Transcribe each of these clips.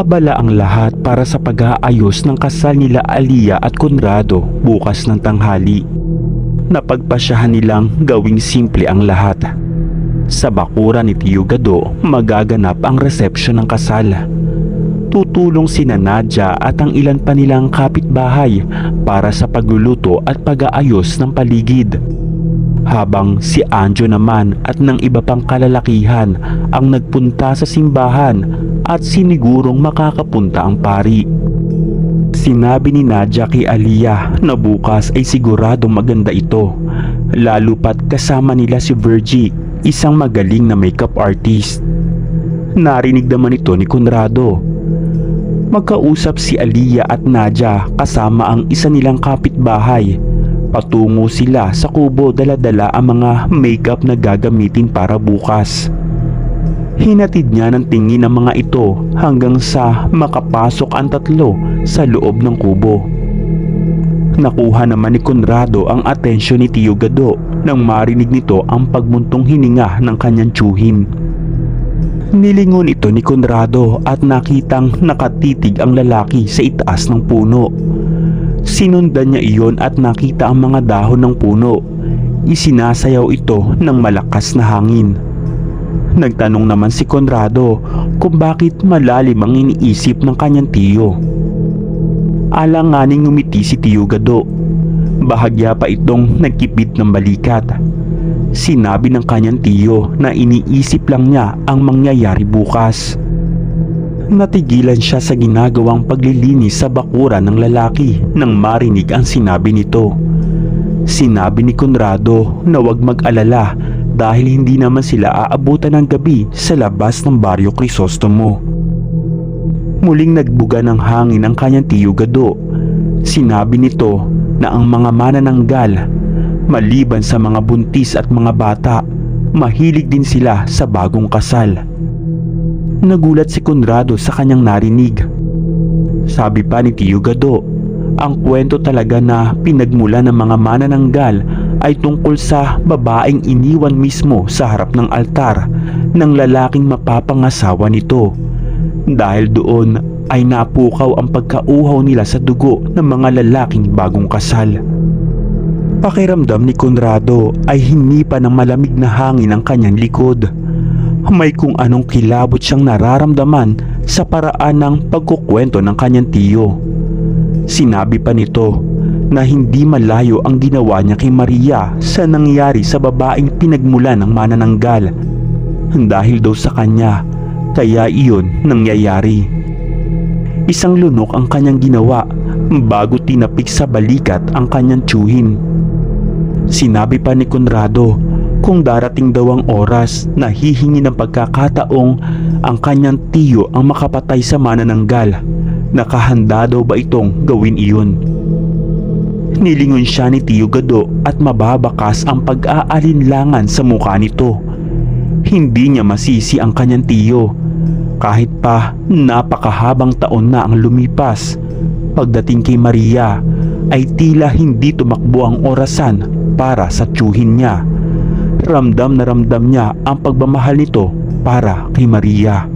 Abala ang lahat para sa pag-aayos ng kasal nila Alia at Conrado bukas ng tanghali. Napagpasyahan nilang gawing simple ang lahat. Sa bakura ni Tio Gado, magaganap ang resepsyon ng kasal. Tutulong sina Nadia at ang ilan pa nilang kapitbahay para sa pagluluto at pag-aayos ng paligid. Habang si Anjo naman at ng iba pang kalalakihan ang nagpunta sa simbahan at sinigurong makakapunta ang pari. Sinabi ni Nadia kay Aliyah na bukas ay siguradong maganda ito, lalo pat kasama nila si Virgie, isang magaling na makeup artist. Narinig naman ito ni Conrado. Magkausap si Aliyah at Nadia kasama ang isa nilang kapitbahay. Patungo sila sa kubo dala-dala ang mga makeup na gagamitin para bukas. Hinatid niya ng tingin ang mga ito hanggang sa makapasok ang tatlo sa loob ng kubo. Nakuha naman ni Conrado ang atensyon ni Tio Gado nang marinig nito ang pagmuntong hininga ng kanyang tsuhin. Nilingon ito ni Conrado at nakitang nakatitig ang lalaki sa itaas ng puno. Sinundan niya iyon at nakita ang mga dahon ng puno. Isinasayaw ito ng malakas na hangin. Nagtanong naman si Conrado kung bakit malalim ang iniisip ng kanyang tiyo. Alanganing ngumiti si Tiyo Gado. Bahagya pa itong nagkipit ng balikat. Sinabi ng kanyang tiyo na iniisip lang niya ang mangyayari bukas. Natigilan siya sa ginagawang paglilinis sa bakura ng lalaki nang marinig ang sinabi nito. Sinabi ni Conrado na huwag mag-alala dahil hindi naman sila aabutan ng gabi sa labas ng Baryo Crisostomo. Muling nagbuga ng hangin ang kanyang tiyo Gado. Sinabi nito na ang mga manananggal, maliban sa mga buntis at mga bata, mahilig din sila sa bagong kasal. Nagulat si Conrado sa kanyang narinig. Sabi pa ni Tiyo Gado, ang kwento talaga na pinagmula ng mga manananggal ay tungkol sa babaeng iniwan mismo sa harap ng altar ng lalaking mapapangasawa nito. Dahil doon ay napukaw ang pagkauhaw nila sa dugo ng mga lalaking bagong kasal. Pakiramdam ni Conrado ay hinipa ng malamig na hangin ang kanyang likod. May kung anong kilabot siyang nararamdaman sa paraan ng pagkukwento ng kanyang tiyo. Sinabi pa nito na hindi malayo ang ginawa niya kay Maria sa nangyari sa babaeng pinagmula ng manananggal. Dahil daw sa kanya, kaya iyon nangyayari. Isang lunok ang kanyang ginawa bago tinapik sa balikat ang kanyang tsuhin. Sinabi pa ni Conrado kung darating daw ang oras na hihingi ng pagkakataong ang kanyang tiyo ang makapatay sa manananggal. Nakahanda daw ba itong gawin iyon? Nilingon siya ni Tiyo Gado at mababakas ang pag-aalinlangan sa mukha nito. Hindi niya masisi ang kanyang tiyo. Kahit pa napakahabang taon na ang lumipas, pagdating kay Maria ay tila hindi tumakbo ang orasan para sa tiyuhin niya. Ramdam na ramdam niya ang pagmamahal nito para kay Maria.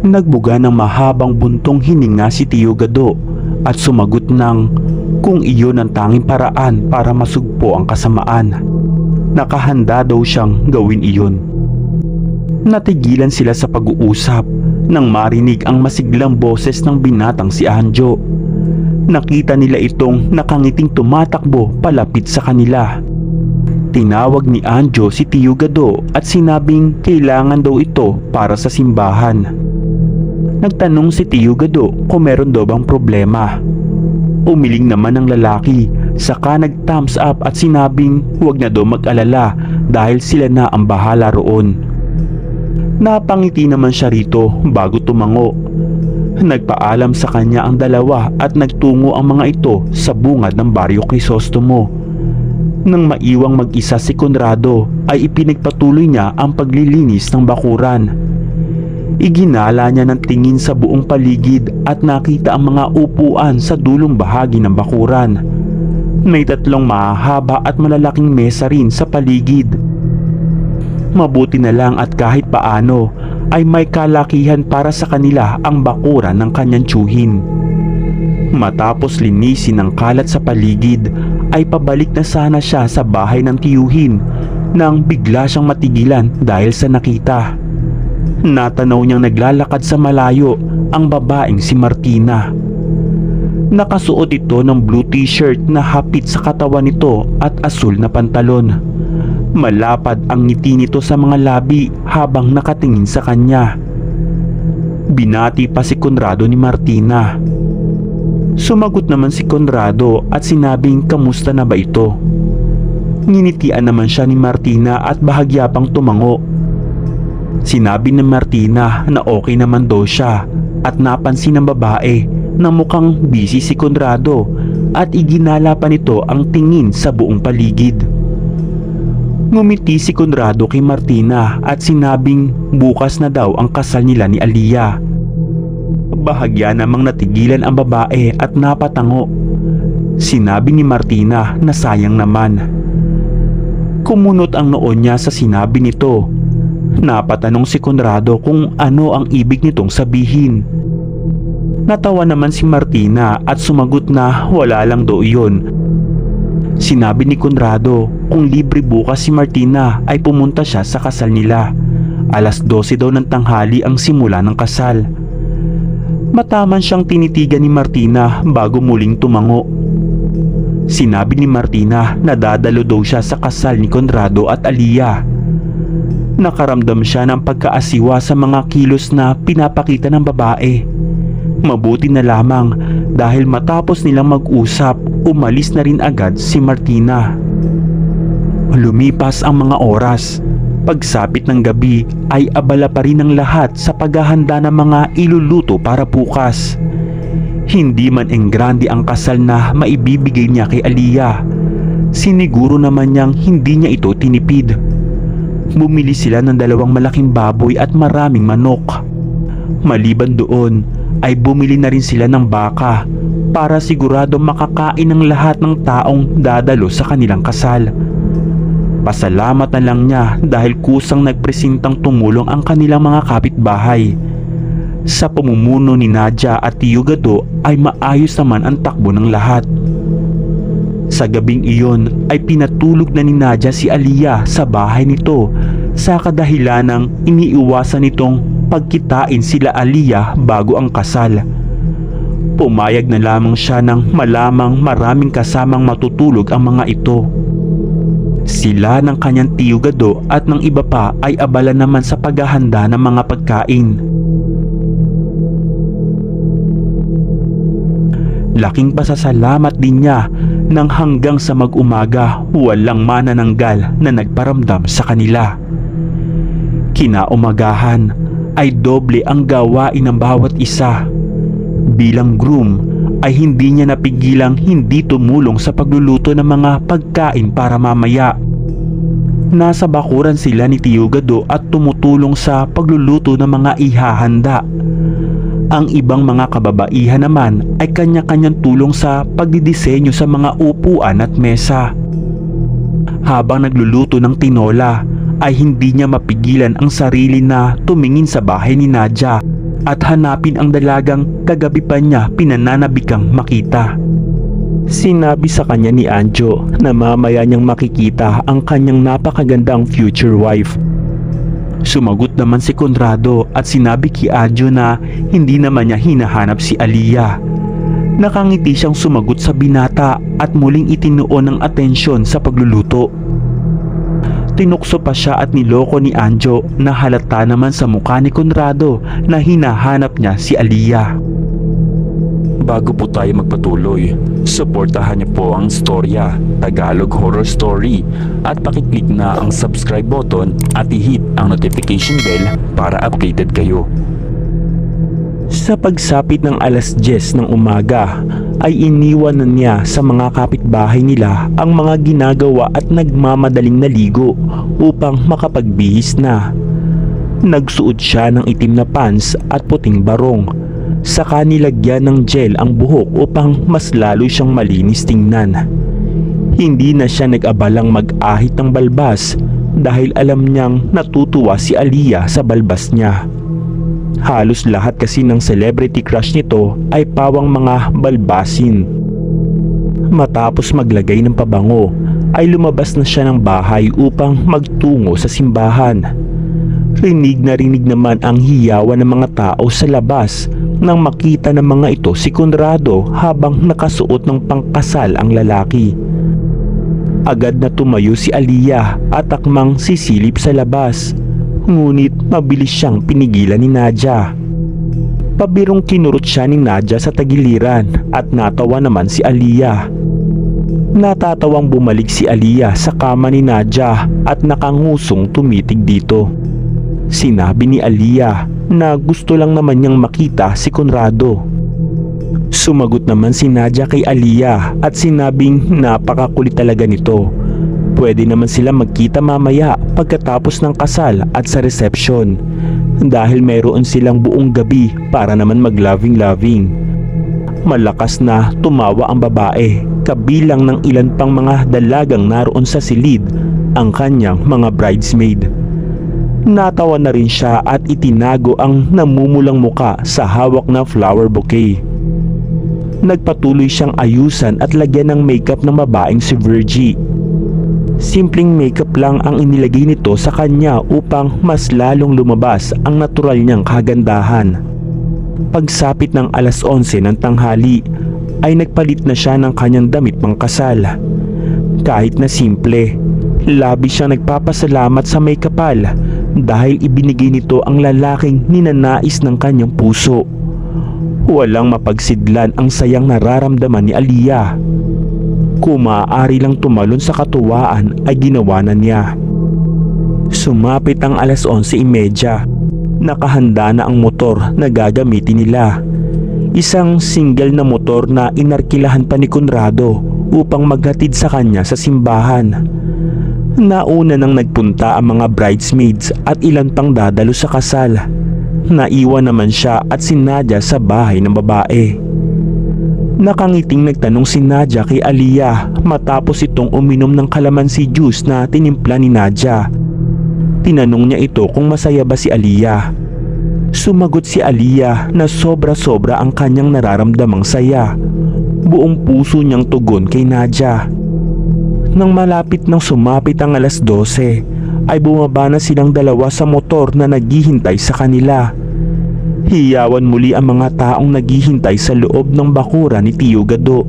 Nagbuga ng mahabang buntong hininga si Tiyo Gado at sumagot ng kung iyon ang tanging paraan para masugpo ang kasamaan. Nakahanda daw siyang gawin iyon. Natigilan sila sa pag-uusap nang marinig ang masiglang boses ng binatang si Anjo. Nakita nila itong nakangiting tumatakbo palapit sa kanila. Tinawag ni Anjo si Tiyo Gado at sinabing kailangan daw ito para sa simbahan. Nagtanong si Tiyo Gado kung meron daw bang problema. Umiling naman ang lalaki saka nag-thumbs up at sinabing huwag na daw mag-alala dahil sila na ang bahala roon. Napangiti naman siya rito bago tumango. Nagpaalam sa kanya ang dalawa at nagtungo ang mga ito sa bungad ng Baryo Crisostomo. Nang maiwang mag-isa si Conrado ay ipinagpatuloy niya ang paglilinis ng bakuran. Iginala niya ng tingin sa buong paligid at nakita ang mga upuan sa dulong bahagi ng bakuran. May tatlong mahahaba at malalaking mesa rin sa paligid. Mabuti na lang at kahit paano ay may kalakihan para sa kanila ang bakuran ng kanyang tsuhin. Matapos linisin ang kalat sa paligid ay pabalik na sana siya sa bahay ng tiyuhin nang bigla siyang matigilan dahil sa nakita. Natanaw niyang naglalakad sa malayo ang babaeng si Martina. Nakasuot ito ng blue t-shirt na hapit sa katawan nito at asul na pantalon. Malapad ang ngiti nito sa mga labi habang nakatingin sa kanya. Binati pa si Conrado ni Martina. Sumagot naman si Conrado at sinabing kamusta na ba ito. Nginitian naman siya ni Martina at bahagya pang tumango. Sinabi ni Martina na okay naman daw siya at napansin ng babae na mukhang busy si Conrado at iginala pa nito ang tingin sa buong paligid. Ngumiti si Conrado kay Martina at sinabing bukas na daw ang kasal nila ni Aliyah. Bahagya namang natigilan ang babae at napatango. Sinabi ni Martina na sayang naman. Kumunot ang noon niya sa sinabi nito. Napatanong si Conrado kung ano ang ibig nitong sabihin. Natawa naman si Martina at sumagot na wala lang daw iyon. Sinabi ni Conrado kung libre bukas si Martina ay pumunta siya sa kasal nila. Alas 12 daw ng tanghali ang simula ng kasal. Mataman siyang tinitigan ni Martina bago muling tumango. Sinabi ni Martina na dadalo daw siya sa kasal ni Conrado at Aliyah. Nakaramdam siya ng pagkaasiwa sa mga kilos na pinapakita ng babae. Mabuti na lamang dahil matapos nilang mag-usap, umalis na rin agad si Martina. Lumipas ang mga oras. Pagsapit ng gabi ay abala pa rin ang lahat sa paghahanda ng mga iluluto para bukas. Hindi man enggrande ang kasal na maibibigay niya kay Aliyah. Siniguro naman niyang hindi niya ito tinipid. Bumili sila ng dalawang malaking baboy at maraming manok. Maliban doon ay bumili na rin sila ng baka para sigurado makakain ng lahat ng taong dadalo sa kanilang kasal. Pasalamat na lang niya dahil kusang nagpresintang tumulong ang kanilang mga kapitbahay. Sa pamumuno ni Nadia at Tiyo Gado ay maayos naman ang takbo ng lahat. Sa gabing iyon ay pinatulog na ni Nadia si Aliyah sa bahay nito sa kadahilan ng iniiwasan nitong pagkitain sila Aliyah bago ang kasal. Pumayag na lamang siya ng malamang maraming kasamang matutulog ang mga ito. Sila ng kanyang tiyugado at ng iba pa ay abala naman sa paghahanda ng mga pagkain. Laking pasasalamat din niya nang hanggang sa mag-umaga walang manananggal na nagparamdam sa kanila. Kinaumagahan ay doble ang gawain ng bawat isa. Bilang groom ay hindi niya napigilang hindi tumulong sa pagluluto ng mga pagkain para mamaya. Nasa bakuran sila ni Tiyugado at tumutulong sa pagluluto ng mga ihahanda. Ang ibang mga kababaihan naman ay kanya-kanyang tulong sa pagdidisenyo sa mga upuan at mesa. Habang nagluluto ng tinola ay hindi niya mapigilan ang sarili na tumingin sa bahay ni Nadia at hanapin ang dalagang kagabi pa niya pinananabikang makita. Sinabi sa kanya ni Anjo na mamaya niyang makikita ang kanyang napakagandang future wife. Sumagot naman si Conrado at sinabi kay Anjo na hindi naman niya hinahanap si Aliyah. Nakangiti siyang sumagot sa binata at muling itinuon ng atensyon sa pagluluto. Tinukso pa siya at niloko ni Anjo na halata naman sa mukha ni Conrado na hinahanap niya si Aliyah. Bago po tayo magpatuloy, suportahan niyo po ang storya Tagalog Horror Story at pakiclick na ang subscribe button at i-hit ang notification bell para updated kayo. Sa pagsapit ng alas 10 ng umaga ay iniwan na niya sa mga kapitbahay nila ang mga ginagawa at nagmamadaling naligo upang makapagbihis na. Nagsuot siya ng itim na pants at puting barong. Saka nilagyan ng gel ang buhok upang mas lalo siyang malinis tingnan. Hindi na siya nag-abalang mag-ahit ng balbas dahil alam niyang natutuwa si Aliyah sa balbas niya. Halos lahat kasi ng celebrity crush nito ay pawang mga balbasin. Matapos maglagay ng pabango ay lumabas na siya ng bahay upang magtungo sa simbahan. Rinig na rinig naman ang hiyawan ng mga tao sa labas nang makita ng mga ito si Conrado habang nakasuot ng pangkasal ang lalaki. Agad na tumayo si Aliyah at akmang sisilip sa labas. Ngunit mabilis siyang pinigilan ni Nadia. Pabirong kinurot siya ni Nadia sa tagiliran at natawa naman si Aliyah. Natatawang bumalik si Aliyah sa kama ni Nadia at nakangusong tumitig dito. Sinabi ni Aliyah na gusto lang naman niyang makita si Conrado. Sumagot naman si Nadia kay Aliyah at sinabing napakakulit talaga nito. Pwede naman sila magkita mamaya pagkatapos ng kasal at sa reception dahil mayroon silang buong gabi para naman mag-loving-loving. Malakas na tumawa ang babae kabilang ng ilan pang mga dalagang naroon sa silid ang kanyang mga bridesmaid. Natawa na rin siya at itinago ang namumulang muka sa hawak na flower bouquet. Nagpatuloy siyang ayusan at lagyan ng makeup ng babaeng si Virgie. Simpleng makeup lang ang inilagay nito sa kanya upang mas lalong lumabas ang natural niyang kagandahan. Pagsapit ng alas 11 ng tanghali ay nagpalit na siya ng kanyang damit pangkasal. Kahit na simple, labi siyang nagpapasalamat sa may kapal dahil ibinigay nito ang lalaking ninanais ng kanyang puso. Walang mapagsidlan ang sayang nararamdaman ni Aliyah. Kung maaari lang tumalon sa katuwaan ay ginawa na niya. Sumapit ang alas 11.30. Nakahanda na ang motor na gagamitin nila. Isang single na motor na inarkilahan pa ni Conrado upang maghatid sa kanya sa simbahan. Nauna nang nagpunta ang mga bridesmaids at ilan pang dadalo sa kasal. Naiwan naman siya at si Nadia sa bahay ng babae. Nakangiting nagtanong si Nadia kay Aliyah matapos itong uminom ng kalamansi juice na tinimpla ni Nadia. Tinanong niya ito kung masaya ba si Aliyah. Sumagot si Aliyah na sobra-sobra ang kanyang nararamdamang saya. Buong puso niyang tugon kay Nadia. Nang malapit nang sumapit ang alas 12, ay bumaba na silang dalawa sa motor na naghihintay sa kanila. Hiyawan muli ang mga taong naghihintay sa loob ng bakura ni Tio Gado.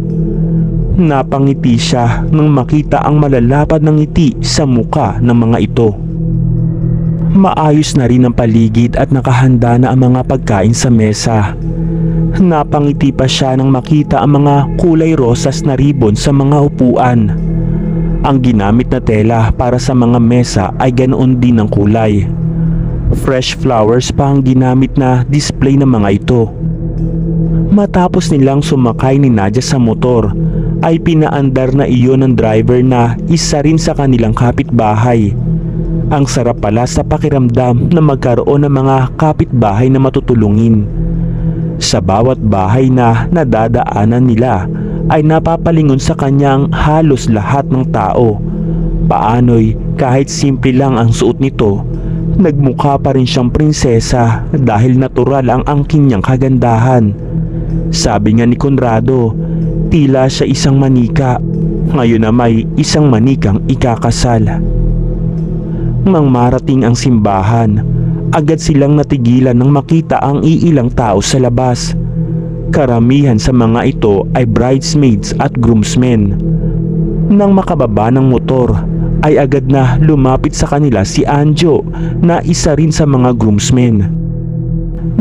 Napangiti siya nang makita ang malalapad ng ngiti sa muka ng mga ito. Maayos na rin ang paligid at nakahanda na ang mga pagkain sa mesa. Napangiti pa siya nang makita ang mga kulay rosas na ribbon sa mga upuan. Ang ginamit na tela para sa mga mesa ay ganoon din ang kulay. Fresh flowers pa ang ginamit na display ng mga ito. Matapos nilang sumakay ni Nadia sa motor, ay pinaandar na iyon ng driver na isa rin sa kanilang kapitbahay. Ang sarap pala sa pakiramdam na magkaroon ng mga kapitbahay na matutulungin. Sa bawat bahay na nadadaanan nila ay napapalingon sa kanyang halos lahat ng tao. Paano'y kahit simple lang ang suot nito, nagmukha pa rin siyang prinsesa dahil natural ang angking niyang kagandahan. Sabi nga ni Conrado, tila siya isang manika. Ngayon na may isang manikang ikakasal. Nang marating ang simbahan, agad silang natigilan nang makita ang iilang tao sa labas. Karamihan sa mga ito ay bridesmaids at groomsmen. Nang makababa ng motor, ay agad na lumapit sa kanila si Anjo na isa rin sa mga groomsmen.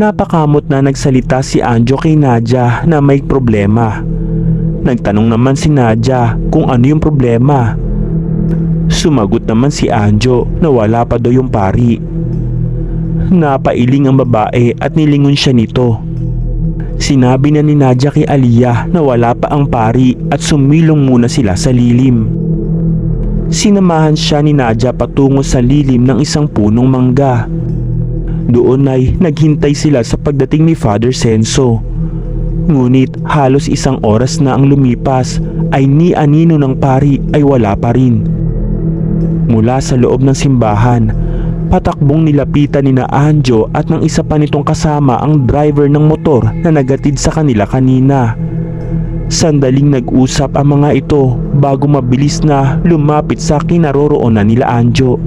Napakamot na nagsalita si Anjo kay Nadia na may problema. Nagtanong naman si Nadia kung ano yung problema. Sumagot naman si Anjo na wala pa daw yung pari. Napailing ang babae at nilingon siya nito. Sinabi na ni Nadia kay Aliyah na wala pa ang pari at sumilong muna sila sa lilim. Sinamahan siya ni Nadia patungo sa lilim ng isang punong mangga. Doon ay naghintay sila sa pagdating ni Father Senso. Ngunit halos isang oras na ang lumipas ay ni anino ng pari ay wala pa rin. Mula sa loob ng simbahan, patakbong nilapitan ni na Anjo at ng isa pa nitong kasama ang driver ng motor na nagatid sa kanila kanina. Sandaling nag-usap ang mga ito bago mabilis na lumapit sa kinaroroonan nila Anjo.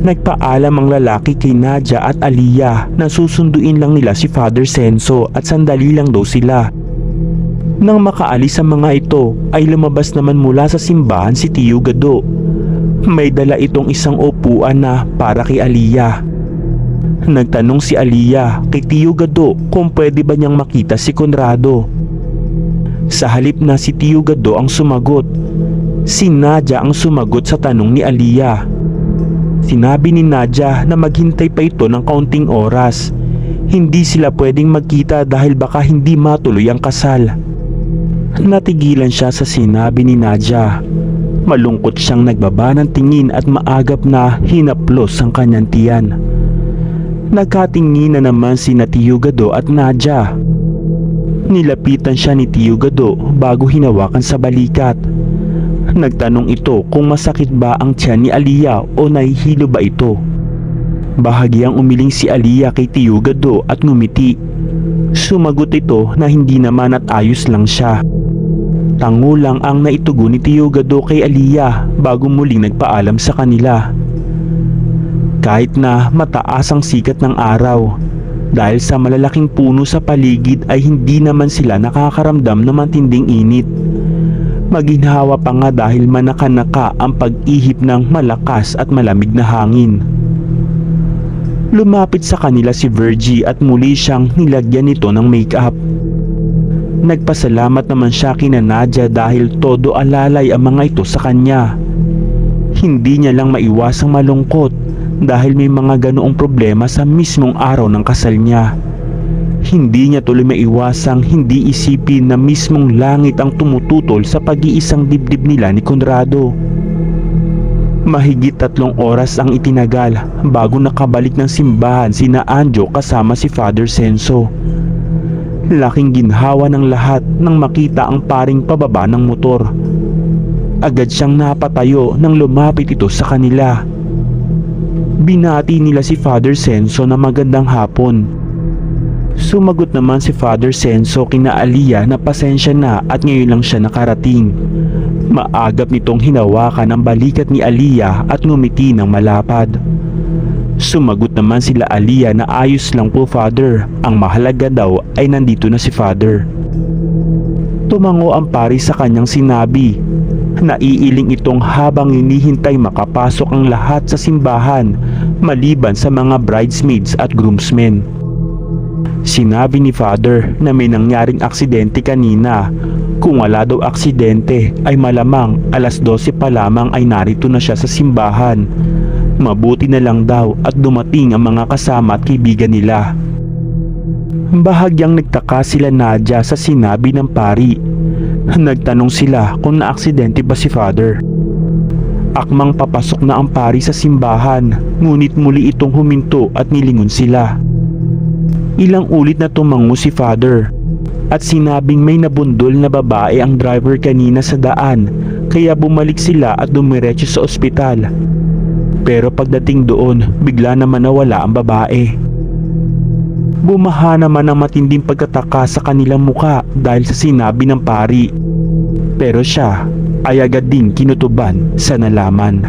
Nagpaalam ang lalaki kay Nadia at Aliyah na susunduin lang nila si Father Senso at sandali lang daw sila. Nang makaalis ang mga ito ay lumabas naman mula sa simbahan si Tio Gado. May dala itong isang upuan na para kay Aliyah. Nagtanong si Aliyah kay Tio Gado kung pwede ba niyang makita si Conrado. Sa halip na si Tio Gado ang sumagot, si Nadia ang sumagot sa tanong ni Aliyah. Sinabi ni Nadia na maghintay pa ito ng kaunting oras. Hindi sila pwedeng magkita dahil baka hindi matuloy ang kasal. Natigilan siya sa sinabi ni Nadia. Malungkot siyang nagbaba ng tingin at maagap na hinaplos ang kanyang tiyan. Nagkatingin na naman si Tio Gado at Nadia. Nilapitan siya ni Tio Gado bago hinawakan sa balikat. Nagtanong ito kung masakit ba ang tiyan ni Aliyah o nahihilo ba ito. Bahagyang umiling si Aliyah kay Tio Gado at ngumiti. Sumagot ito na hindi naman at ayos lang siya. Tango lang ang naitugo ni Tio Gado kay Aliyah bago muling nagpaalam sa kanila. Kahit na mataas ang sikat ng araw, dahil sa malalaking puno sa paligid ay hindi naman sila nakakaramdam ng matinding init. Maginhawa pa nga dahil manaka-naka ang pag-ihip ng malakas at malamig na hangin. Lumapit sa kanila si Virgie at muli siyang nilagyan nito ng make-up. Nagpasalamat naman siya kina Nadia dahil todo alalay ang mga ito sa kanya. Hindi niya lang maiwasang malungkot dahil may mga ganoong problema sa mismong araw ng kasal niya. Hindi niya tuloy maiwasang hindi isipin na mismong langit ang tumututol sa pag-iisang dibdib nila ni Conrado. Mahigit tatlong oras ang itinagal bago nakabalik ng simbahan sina Anjo kasama si Father Senso. Laking ginhawa ng lahat nang makita ang paring pababa ng motor. Agad siyang napatayo nang lumapit ito sa kanila. Binati nila si Father Senso na magandang hapon. Sumagot naman si Father Senso kina Aliyah na pasensya na at ngayon lang siya nakarating. Maagap nitong hinawakan ang balikat ni Aliyah at ngumiti ng malapad. Sumagot naman sila Aliyah na ayos lang po Father, ang mahalaga daw ay nandito na si Father. Tumango ang pari sa kanyang sinabi. Naiiling itong habang hinihintay makapasok ang lahat sa simbahan maliban sa mga bridesmaids at groomsmen. Sinabi ni Father na may nangyaring aksidente kanina. Kung wala daw aksidente ay malamang alas 12 pa lamang ay narito na siya sa simbahan. Mabuti na lang daw at dumating ang mga kasama at kaibigan nila. Bahagyang nagtaka sila Nadia sa sinabi ng pari. Nagtanong sila kung naaksidente ba si Father. Akmang papasok na ang pari sa simbahan, ngunit muli itong huminto at nilingon sila. Ilang ulit na tumango si Father at sinabing may nabundol na babae ang driver kanina sa daan kaya bumalik sila at dumiretso sa ospital. Pero pagdating doon, bigla naman nawala ang babae. Bumaha naman ang matinding pagkataka sa kanilang muka dahil sa sinabi ng pari. Pero siya ay agad din kinutuban sa nalaman.